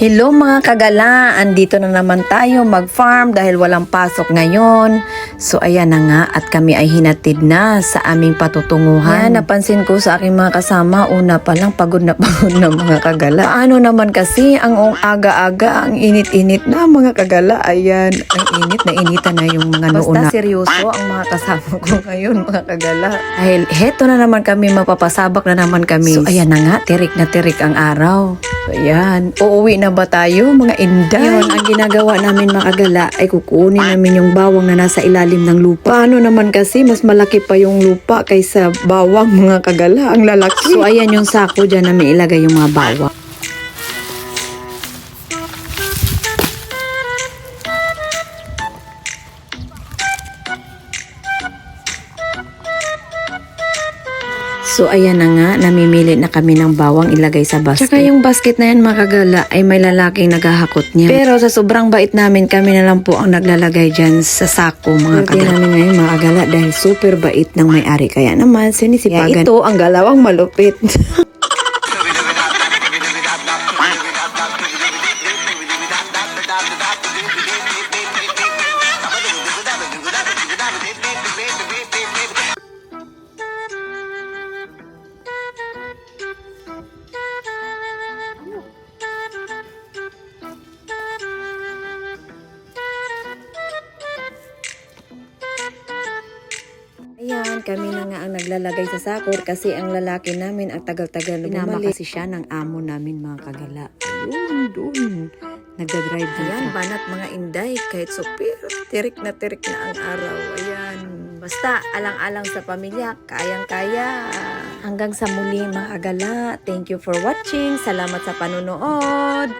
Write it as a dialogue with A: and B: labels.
A: Hello mga kagala, andito na naman tayo mag-farm dahil walang pasok ngayon. So ayan na nga at kami ay hinatid na sa aming patutunguhan. Yan, napansin ko sa aking mga kasama, una pa lang pagod na pagod na mga kagala. Paano naman kasi ang aga-aga, ang init-init na mga kagala. Ayan, ang init na initan na yung mga noon na. Basta seryoso ang mga kasama ko ngayon mga kagala. Dahil heto na naman kami, mapapasabak na naman kami. So ayan na nga, tirik na tirik ang araw. Ayan, uuwi na ba tayo mga inday? Yun, ang ginagawa namin mga kagala ay kukunin namin yung bawang na nasa ilalim ng lupa. Ano naman kasi, mas malaki pa yung lupa kaysa bawang mga kagala, ang lalaki. So ayan yung sako dyan namin ilagay yung mga bawang. So ayan na nga, namimili na kami ng bawang ilagay sa basket. Tsaka yung basket na yan mga kagala ay may lalaking naghahakot niya. Pero sa sobrang bait namin, kami na lang po ang naglalagay dyan sa sako mga kagala. namin ngayon mga kagala dahil super bait ng may-ari. Kaya naman, sinisipagan. ito ang galawang malupit. Kami na nga ang naglalagay sa sakor kasi ang lalaki namin ang tagal-tagal bumalik. kasi siya ng amo namin mga kagala. Ayun, doon. Nagdadrive din Ayan, banat mga inday kahit super tirik na tirik na ang araw. Ayan, basta alang-alang sa pamilya, kayang-kaya. Hanggang sa muli mga kagala. Thank you for watching. Salamat sa panunood.